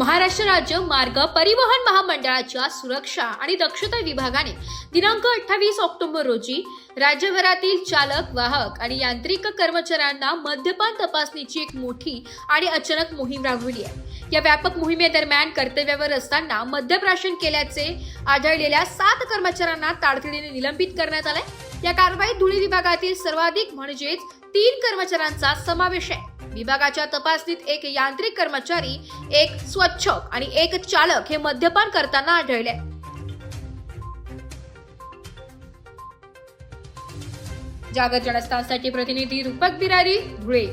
महाराष्ट्र राज्य मार्ग परिवहन महामंडळाच्या सुरक्षा आणि दक्षता विभागाने दिनांक अठ्ठावीस ऑक्टोबर रोजी राज्यभरातील चालक वाहक आणि यांत्रिक कर्मचाऱ्यांना मद्यपान तपासणीची एक मोठी आणि अचानक मोहीम राबविली आहे. या व्यापक मोहिमेदरम्यान कर्तव्यावर असताना मद्यप्राशन केल्याचे आढळलेल्या सात कर्मचाऱ्यांना तातडीने निलंबित करण्यात आलंय. या कारवाईत धुळे विभागातील सर्वाधिक म्हणजेच तीन कर्मचाऱ्यांचा समावेश आहे. विभागाच्या तपासणीत एक यांत्रिक कर्मचारी एक स्वच्छक आणि एक चालक हे मद्यपान करताना आढळले. जागर जनस्थानसाठी प्रतिनिधी रूपक बिरारी धुळे.